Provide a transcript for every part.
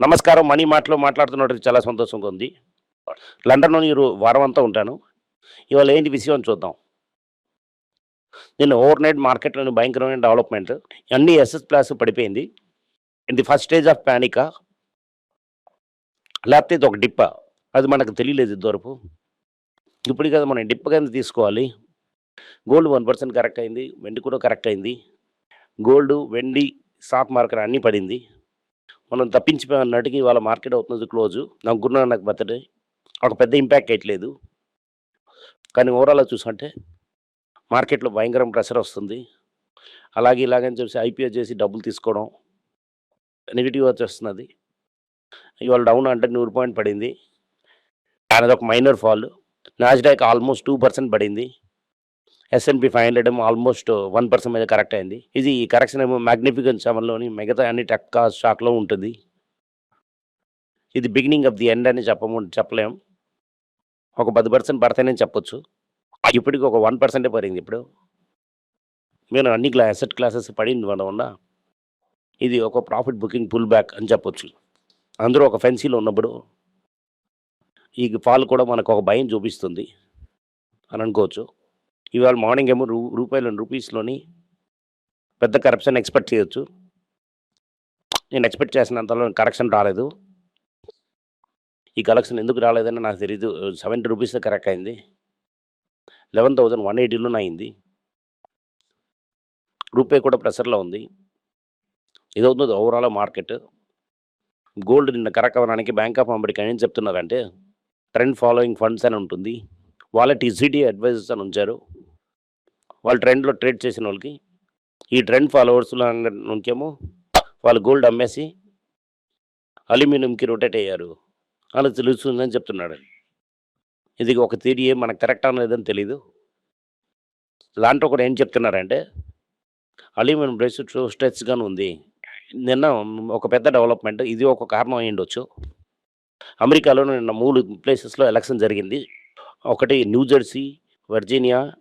నమస్కారం మనీ మాటలో మాట్లాడుతున్నట్టు చాలా సంతోషంగా ఉంది. లండన్లో నేను వారం అంతా ఉంటాను. ఇవాళ ఏంటి విషయం అని చూద్దాం. నేను ఓవర్ నైట్ మార్కెట్లోని భయంకరమైన డెవలప్మెంట్ అన్ని ఎస్ఎస్ ప్లాస్ పడిపోయింది. In the first stage of ప్యానికా లేకపోతే ఇది ఒక డిప్ప. అది మనకు తెలియలేదు ఇదివరకు. ఇప్పుడు కదా మనం డిప్ప కింద తీసుకోవాలి. గోల్డ్ వన్ పర్సెంట్ కరెక్ట్ అయింది వెండి కూడా కరెక్ట్ అయింది. గోల్డ్ వెండి స్టాక్ మార్కెట్ అన్నీ పడింది. మనం తప్పించిపోయిన నాటికి ఇవాళ మార్కెట్ అవుతుంది క్లోజ్. నాకు గురునా నాకు బర్త్డే. ఒక పెద్ద ఇంపాక్ట్ అయ్యట్లేదు కానీ ఓవరాల్ చూసుకుంటే మార్కెట్లో భయంకరం ప్రెషర్ వస్తుంది. అలాగే ఇలాగని చెప్పి ఐపీఓ చేసి డబ్బులు తీసుకోవడం నెగిటివ్ వచ్చేస్తున్నది ఇవాళ డౌన్ అంటే నూరు పాయింట్ పడింది. అనేది ఒక minor fall. Nasdaq almost two percent పడింది. S and P five hundred ఏమో ఆల్మోస్ట్ వన్ పర్సెంట్ మీద కరెక్ట్ అయింది. ఇది ఈ కరెక్షన్ ఏమో మ్యాగ్నిఫికెన్స్ సెవెన్లోని మిగతా అన్ని టెక్ స్టాక్లో ఉంటుంది. ఇది బిగినింగ్ ఆఫ్ ది ఎండ్ అని చెప్పము చెప్పలేము ఒక పది పర్సెంట్ పడతాయని చెప్పొచ్చు. ఇప్పటికి ఒక వన్ పర్సెంటే పడింది ఇప్పుడు. నేను అన్ని క్లా అసెట్ క్లాసెస్ పడింది మన ఇది ఒక ప్రాఫిట్ బుకింగ్ పుల్ బ్యాక్ అని చెప్పొచ్చు. అందరూ ఒక ఫెన్సీలో ఉన్నప్పుడు ఈ ఫాల్ కూడా మనకు ఒక భయం చూపిస్తుంది అని అనుకోవచ్చు. ఇవాళ మార్నింగ్ ఏమో రూ రూపాయలు రూపీస్లోని పెద్ద కరప్షన్ ఎక్స్పెక్ట్ చేయొచ్చు. నేను ఎక్స్పెక్ట్ చేసినంతలో కరెక్షన్ రాలేదు. ఈ కలెక్షన్ ఎందుకు రాలేదని నాకు తెలియదు సెవెంటీ రూపీస్ కరెక్ట్ అయింది. లెవెన్ థౌజండ్ వన్ ఎయిటీలోనే అయింది. రూపాయి కూడా ప్రెషర్లో ఉంది. ఇదవుతుంది ఓవరాల్ మార్కెట్ గోల్డ్ నిన్న కరెక్ట్ అవ్వడానికి బ్యాంక్ ఆఫ్ అమెరికా ఏం చెప్తున్నారంటే ట్రెండ్ ఫాలోయింగ్ ఫండ్స్ అని ఉంటుంది. వాళ్ళ టీసీడీ అడ్వైజర్స్ అని ఉంచారు. వాళ్ళు ట్రెండ్లో ట్రేడ్ చేసిన వాళ్ళకి ఈ ట్రెండ్ ఫాలోవర్స్ నుంచేమో వాళ్ళు గోల్డ్ అమ్మేసి అల్యూమినియంకి రొటేట్ అయ్యారు. అని తెలుస్తుందని చెప్తున్నాడు. ఇది ఒక థియరీ మనకు కరెక్ట్ అనేదని తెలీదు. దాంట్లో కూడా ఏం చెప్తున్నారంటే అల్యూమినియం ప్రైస్ స్ట్రెచ్గానే ఉంది. నిన్న ఒక పెద్ద డెవలప్మెంట్ ఇది ఒక కారణం అయి ఉండొచ్చు. అమెరికాలో నిన్న మూడు ప్లేసెస్లో ఎలక్షన్ జరిగింది. ఒకటి New Jersey Virginia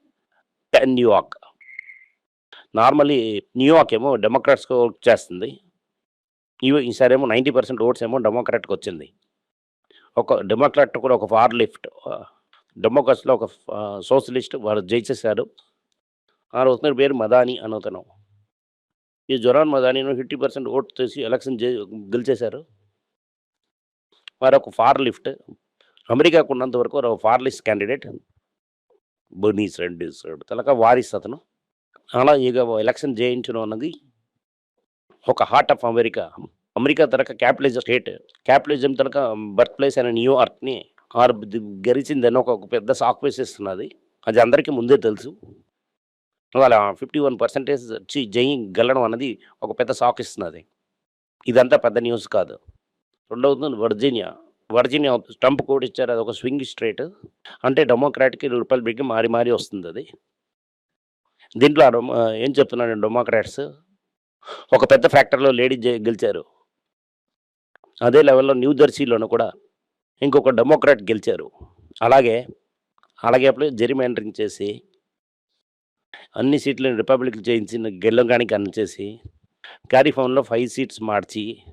New York normally New York ఏమో డెమోక్రాట్స్కి వర్క్ చేస్తుంది ఈసారి ఏమో నైంటీ పర్సెంట్ ఓట్స్ ఏమో డెమోక్రాట్కి వచ్చింది. ఒక డెమోక్రాట్ కూడా ఒక ఫార్ లిఫ్ట్ డెమోక్రాట్స్లో ఒక సోషలిస్ట్ వారు జయించేశారు ఆ రోజున పేరు మదాని అని ఈ Zohran Mamdani fifty percent vote చేసి ఎలక్షన్ గెలిచేశారు. వారు ఒక ఫార్ లిఫ్ట్ అమెరికాకు ఉన్నంత వరకు వారు ఒక ఫార్ లిస్ట్ క్యాండిడేట్ బర్నీస్ రెడ్డిస్ తలక వారిస్ అతను. అలా ఇక ఎలక్షన్ జయించడం అన్నది ఒక హార్ట్ ఆఫ్ అమెరికా. అమెరికా తనక క్యాపిటలిజం స్టేట్ క్యాపిటలిజం తనక బర్త్ ప్లేస్ అయిన న్యూయార్క్ని ఆరు గెలిచిందని ఒక ఒక పెద్ద సాక్ వేసేస్తున్నది. అది అందరికీ ముందే తెలుసు. వాళ్ళ ఫిఫ్టీ వన్ పర్సెంటేజ్ వచ్చి జయి గెలడం అన్నది ఒక పెద్ద సాక్ ఇస్తున్నది. ఇదంతా పెద్ద న్యూస్ కాదు. రెండవది వర్జీనియా. వర్జీనియా ట్రంప్ కూడా ఇచ్చారు. అది ఒక స్వింగ్ స్ట్రేట్. అంటే డెమోక్రాట్కి రిపబ్లిక్కి మారి మారి వస్తుంది అది. దీంట్లో ఏం చెప్తున్నాడు డెమోక్రాట్స్? ఒక పెద్ద ఫ్యాక్టరీలో లేడీ జె- గెలిచారు. అదే లెవెల్లో న్యూ జెర్సీలోనూ కూడా ఇంకొక డెమోక్రాట్ గెలిచారు. అలాగే అలాగే అప్పుడు జెరిమాండరింగ్ చేసి అన్ని సీట్లను రిపబ్లిక్ చేయించిన గెలవడానికి అన్ని చేసి క్యాలిఫోన్లో ఫైవ్ సీట్స్ మార్చి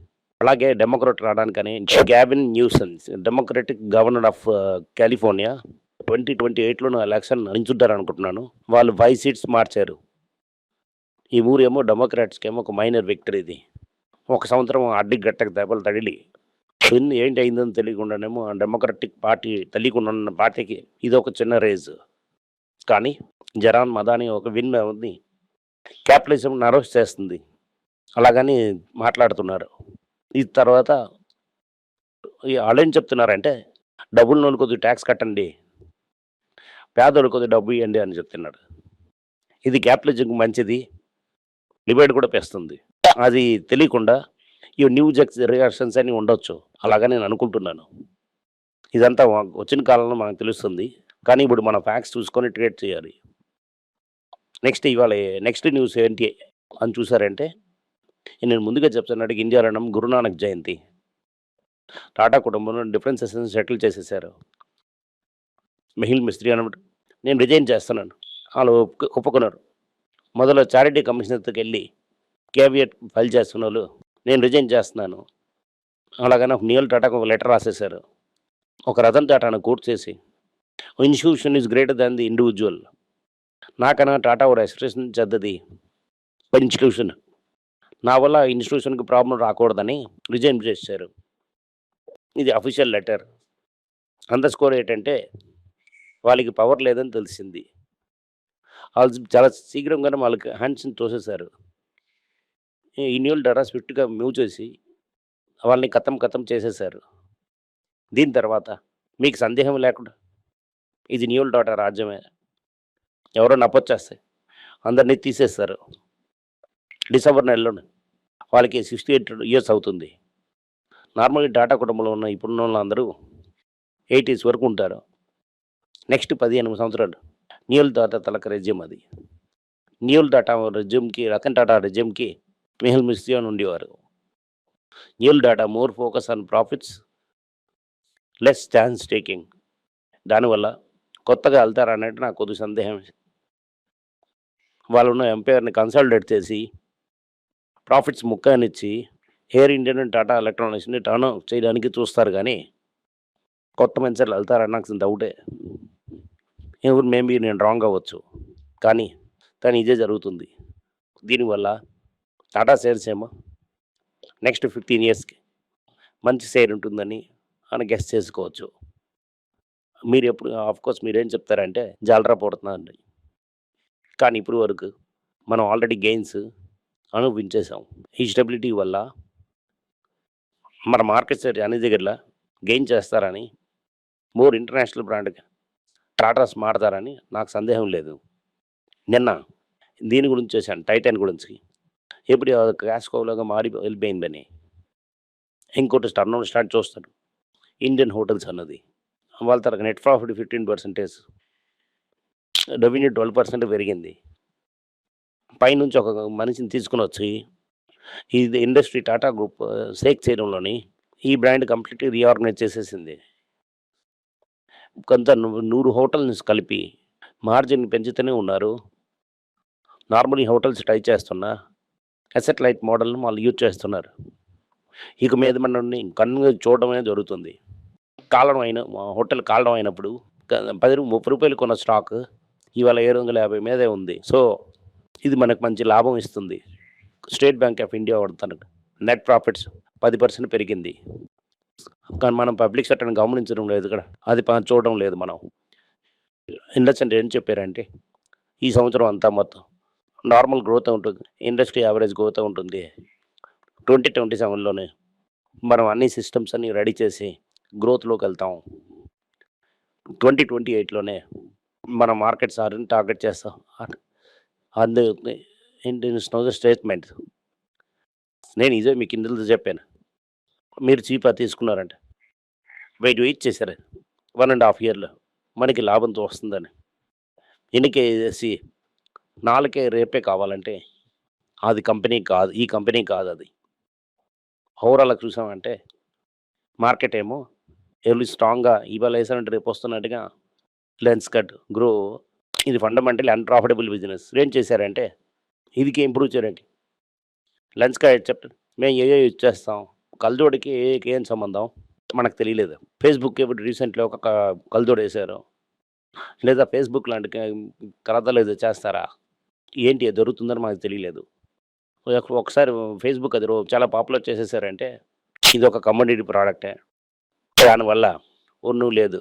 అలాగే Democrat రావడానికని Gavin Newsom democratic governor of California twenty twenty ఎయిట్లోనూ election నించుంటారు అనుకుంటున్నాను వాళ్ళు ఫైవ్ సీట్స్ మార్చారు. ఈ ఊరేమో డెమోక్రాట్స్కి ఏమో ఒక మైనర్ విక్టరీ ఇది. ఒక సంవత్సరం అడ్డి గట్టకు దెబ్బలు తగిలి ఎన్ని ఏంటి అయిందని తెలియకుండానేమో ఆ డెమోక్రటిక్ పార్టీ తెలియకుండా ఉన్న పార్టీకి ఇది ఒక చిన్న రేజ్. కానీ జరాన్ మదాని ఒక విన్ ఉంది. క్యాపిటలిజం నరోస్ చేస్తుంది. అలాగని మాట్లాడుతున్నారు. ఈ తర్వాత ఈ వాళ్ళు ఏం చెప్తున్నారంటే డబ్బులు నోళ్ళు కొద్దిగా ట్యాక్స్ కట్టండి. పేదోళ్ళు కొద్దిగా డబ్బు ఇవ్వండి అని చెప్తున్నాడు. ఇది క్యాపిటలిజంకి మంచిది. డిబేట్ కూడా పెస్తుంది. అది తెలియకుండా ఈ న్యూ జక్స్ రియాక్షన్స్ అని ఉండొచ్చు. అలాగా నేను అనుకుంటున్నాను. ఇదంతా వచ్చిన కాలంలో మనకు తెలుస్తుంది. కానీ ఇప్పుడు మన ఫ్యాక్స్ చూసుకొని ట్రేట్ చేయాలి. నెక్స్ట్ ఇవాళ నెక్స్ట్ న్యూస్ ఏంటి అని చూసారంటే నేను ముందుగా చెప్తున్నాడు ఇండియా గురునానక్ జయంతి. టాటా కుటుంబంలో డిఫరెన్సెస్ సెటిల్ చేసేసారు. మిహిల్ మిస్త్రీ అనమాట నేను రిజైన్ చేస్తున్నాను. వాళ్ళు ఒప్పుకు- ఒప్పుకున్నారు. మొదలు చారిటీ కమిషనర్కి వెళ్ళి కేవియట్ ఫైల్ చేస్తున్న వాళ్ళు నేను రిజైన్ చేస్తున్నాను. అలాగని నియల్ టాటాకు ఒక లెటర్ రాసేశారు. ఒక రతన్ టాటాను కోర్ట్ చేసి institution is greater than the individual నాకన్నా టాటా ఒక అసోసియేషన్ చెద్దది ఇన్స్టిట్యూషన్ నా వల్ల ఇన్స్టిట్యూషన్కి ప్రాబ్లం రాకూడదని రిజైన్ చేశారు. ఇది అఫీషియల్ లెటర్ అందర్ స్కోర్ ఏంటంటే వాళ్ళకి పవర్ లేదని తెలిసింది. వాళ్ళు చాలా శీఘ్రంగానే వాళ్ళకి హ్యాండ్స్ని తోసేశారు. ఇన్యూల్ డరా స్విఫ్ట్గా మూవ్ చేసి వాళ్ళని కథం కథం చేసేశారు. దీని తర్వాత మీకు సందేహం లేకుండా ఇది న్యూల్ డాటా రాజ్యమే. ఎవరో నప్పొచ్చేస్తాయి. అందరినీ తీసేస్తారు. డిసెంబర్ నెలలోనే. వాళ్ళకి సిక్స్టీ ఎయిట్ ఇయర్స్ అవుతుంది. నార్మల్గా డాటా కుటుంబంలో ఉన్న ఇప్పుడున్న వాళ్ళందరూ ఎయిటీస్ వరకు ఉంటారు. నెక్స్ట్ పదిహేను సంవత్సరాలు న్యూల్ డాటా తలక రెజ్యూమ్ అది. న్యూల్ డాటా రెజ్యూమ్కి రతన్ టాటా రెజ్యూమ్కి మిహిల్ మిస్త్రీ అని ఉండేవారు. Noel Tata more focus on profits less chance taking. దానివల్ల కొత్తగా వెళ్తారనేది నాకు కొద్ది సందేహం వాళ్ళు ఉన్న ఎంపైర్ని కన్సల్టేట్ చేసి ప్రాఫిట్స్ ముక్కనిచ్చి ఎయిర్ ఇండియన్ అండ్ టాటా ఎలక్ట్రానిక్స్ని టర్న్ చేయడానికి చూస్తారు కానీ కొత్త మెన్సర్లు వెళ్తారని నాకు డౌటే ఎవరు మేబీ నేను రాంగ్ అవ్వచ్చు. కానీ కానీ ఇదే జరుగుతుంది. దీనివల్ల టాటా షేర్స్ ఏమో నెక్స్ట్ ఫిఫ్టీన్ ఇయర్స్కి మంచి షేర్ ఉంటుందని అని గెస్ట్ చేసుకోవచ్చు. మీరు ఎప్పుడు కోర్స్ మీరేం చెప్తారంటే జాలరా పడుతుందండి కానీ ఇప్పుడు వరకు మనం ఆల్రెడీ గెయిన్స్ అనుభవించేసాం ఈ స్టెబిలిటీ వల్ల మన మార్కెట్ షేర్ అన్ని దగ్గరలో గెయిన్ చేస్తారని మోర్ ఇంటర్నేషనల్ బ్రాండ్ టాటాస్ మారతారని నాకు సందేహం లేదు. నిన్న దీని గురించి చేశాను టైటాన్ గురించి. ఎప్పుడు క్యాస్కోలాగా మారి వెళ్ళిపోయిందని. ఇంకోటి టర్న్ స్టార్ట్ చూస్తాడు. ఇండియన్ హోటల్స్ అన్నది. వాళ్ళ తర్వాత net profit fifteen percentage. Revenue twelve percent పెరిగింది. పైనుంచి ఒక మనిషిని తీసుకుని వచ్చి ఇది ఇండస్ట్రీ టాటా గ్రూప్ సేక్ చేయడంలోని ఈ బ్రాండ్ కంప్లీట్గా రీఆర్గనైజ్ చేసేసింది. కొంత నూరు హోటల్ని కలిపి మార్జిన్ పెంచుతూనే ఉన్నారు. నార్మల్ హోటల్స్ ట్రై చేస్తున్నా అసెట్ లైట్ మోడల్ని వాళ్ళు యూజ్ చేస్తున్నారు. ఇక మీద మనల్ని కన్ను చూడడమే జరుగుతుంది. కాలం అయిన మా హోటల్ కాలం అయినప్పుడు పది ముప్పై రూపాయలు కొన్న స్టాక్ ఇవాళ ఏడు వందల యాభై మీదే ఉంది. సో ఇది మనకు మంచి లాభం ఇస్తుంది. స్టేట్ బ్యాంక్ ఆఫ్ ఇండియా తన నెట్ ప్రాఫిట్స్ పది పర్సెంట్ పెరిగింది. కానీ మనం పబ్లిక్ సెక్టర్ని గమనించడం లేదు ఇక్కడ. అది చూడడం లేదు మనం. ఇండస్ట్రీ ఏం చెప్పారంటే ఈ సంవత్సరం అంతా మొత్తం నార్మల్ గ్రోత్ ఉంటుంది. ఇండస్ట్రీ యావరేజ్ గ్రోత్ ఉంటుంది. ట్వంటీ ట్వంటీ సెవెన్లోనే మనం అన్ని సిస్టమ్స్ అన్ని రెడీ చేసి గ్రోత్లోకి వెళ్తాం. ట్వంటీ ట్వంటీ ఎయిట్లోనే మన మార్కెట్ సార్ని టార్గెట్ చేస్తాం. అందు ద స్టేట్మెంట్. నేను ఇదే మీకు ఇందులో చెప్పాను. మీరు చీపా తీసుకున్నారంట. వెయిట్ వెయిట్ చేశారు. వన్ అండ్ హాఫ్ ఇయర్లో మనకి లాభంతో వస్తుందని. ఎన్నికే నాలుకే నాలుగే రేపే కావాలంటే అది కంపెనీ కాదు ఈ కంపెనీ కాదు అది. ఓవరాల్గా చూసామంటే మార్కెట్ ఏమో ఎర్లీ స్ట్రాంగ్గా ఇవాళ వేసానంటే రేపు వస్తున్నట్టుగా లెన్స్ కట్ గ్రో ఇది ఫండమెంటల్ అన్ప్రాఫిటబుల్ బిజినెస్ ఏం చేశారంటే ఇదికి ఇంప్రూవ్ చేయండి లంచ్ కట్ చెప్తాను మేము ఏ యూజ్ చేస్తాం కల్జోడికి ఏకి ఏం సంబంధం మనకు తెలియలేదు. ఫేస్బుక్ ఇప్పుడు రీసెంట్లీ ఒక కలదోడు వేశారు. లేదా ఫేస్బుక్ లాంటి కరదలు ఏదో చేస్తారా? ఏంటి అది దొరుకుతుందని మనకు తెలియలేదు. ఒకసారి ఫేస్బుక్ అది చాలా పాపులర్ చేసేసారంటే ఇది ఒక కమ్యూనిటీ ప్రోడక్టే దానివల్ల ఒన్ను లేదు.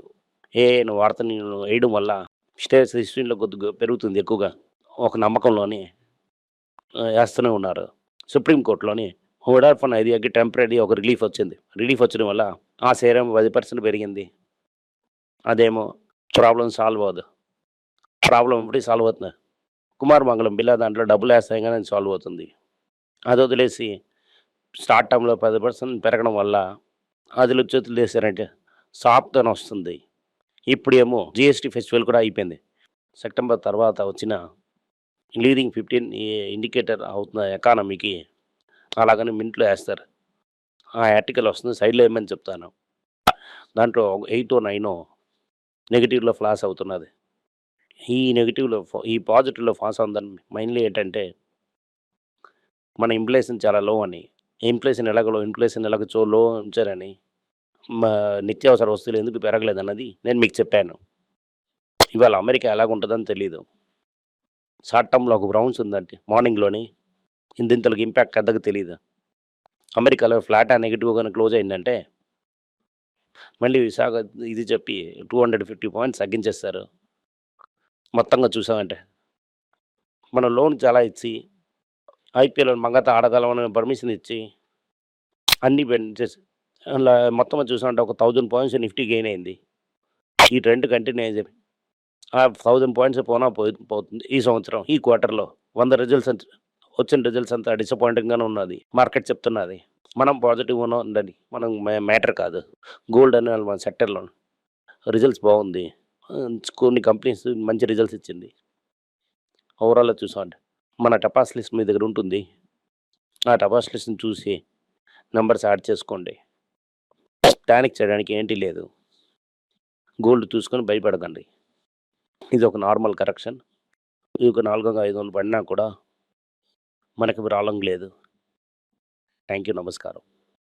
ఏ నువ్వు వార్త నేను వేయడం వల్ల స్టేట్స్ హిస్టరీలో కొద్దిగా పెరుగుతుంది ఎక్కువగా. ఒక నమ్మకంలోని వేస్తూనే ఉన్నారు. సుప్రీంకోర్టులోని హోడాఫోన్ ఐడియాకి టెంపరీ ఒక రిలీఫ్ వచ్చింది. రిలీఫ్ వచ్చిన వల్ల ఆ సేరం పది పర్సెంట్ పెరిగింది. అదేమో ప్రాబ్లం సాల్వ్ అవ్వదు. ప్రాబ్లం ఎప్పుడు సాల్వ్ అవుతుంది. కుమార్ మంగళం బిల్లా దాంట్లో డబ్బులు వేస్తాయి కానీ సాల్వ్ అవుతుంది. అది వదిలేసి స్టార్ట్ టైంలో పది పర్సెంట్ పెరగడం వల్ల అది చేతులు వేసారంటే సాఫ్ట్ వస్తుంది. ఇప్పుడు ఏమో జిఎస్టీ ఫెస్టివల్ కూడా అయిపోయింది. సెప్టెంబర్ తర్వాత వచ్చిన లీడింగ్ ఫిఫ్టీన్ ఇండికేటర్ అవుతున్న ఎకానమీకి అలాగని మింట్లో వేస్తారు. ఆ ఆర్టికల్ వస్తుంది సైడ్లో ఏమని చెప్తాను. దాంట్లో ఎయిట్ నైన్ నెగిటివ్లో ఫ్లాస్ అవుతున్నది. ఈ నెగిటివ్లో ఈ పాజిటివ్లో ఫాస్ అవుతుందని మెయిన్లీ ఏంటంటే మన ఇంప్లేషన్ చాలా లో అని. ఇన్ఫ్లేషన్ ఎలాగో ఇన్ఫ్లేషన్ ఎలాగ చో లో ఉంచారని నిత్యావసర వస్తువులు ఎందుకు పెరగలేదన్నది నేను మీకు చెప్పాను. ఇవాళ అమెరికా ఎలాగుంటుందని తెలియదు షార్ట్ టర్మ్లో ఒక బ్రౌన్స్ ఉందంటే మార్నింగ్లోని ఇంతింతలకు ఇంపాక్ట్ పెద్దగా తెలియదు అమెరికాలో ఫ్లాట్ ఆ నెగిటివ్ కానీ క్లోజ్ అయిందంటే మళ్ళీ విశాఖ ఇది చెప్పి టూ హండ్రెడ్ ఫిఫ్టీ పాయింట్స్ తగ్గించేస్తారు. మొత్తంగా చూసామంటే. మన లోన్ చాలా ఇచ్చి ఐపీఎల్ మంగత ఆడగలమని పర్మిషన్ ఇచ్చి అన్ని చేసి మొత్తం చూసినట్టు ఒక థౌజండ్ పాయింట్స్ నిఫ్టీ గెయిన్ అయింది. ఈ ట్రెండ్ కంటిన్యూ అయింది. ఆ థౌజండ్ పాయింట్స్ పోనా పో పోతుంది ఈ సంవత్సరం ఈ క్వార్టర్లో వంద రిజల్ట్స్ వచ్చిన రిజల్ట్స్ అంతా డిసప్పాయింటింగ్గానే ఉన్నది. మార్కెట్ చెప్తున్నది. మనం పాజిటివ్ ఉందని మనం మ్యాటర్ కాదు. గోల్డ్ అనే మన సెక్టర్లో రిజల్ట్స్ బాగుంది. కొన్ని కంపెనీస్ మంచి రిజల్ట్స్ ఇచ్చింది. ఓవరాల్గా చూసామంటే మన టపాస్ లిస్ట్ మీ దగ్గర ఉంటుంది. ఆ టపాస్ లిస్ట్ని చూసి నెంబర్స్ యాడ్ చేసుకోండి. ప్యానిక్ చేయడానికి ఏంటి లేదు. గోల్డ్ చూసుకొని భయపడకండి. ఇది ఒక నార్మల్ కరెక్షన్. ఇది ఒక నాలుగు ఐదు వందలు పడినా కూడా మనకి ప్రాబ్లం లేదు. థ్యాంక్ యూ నమస్కారం.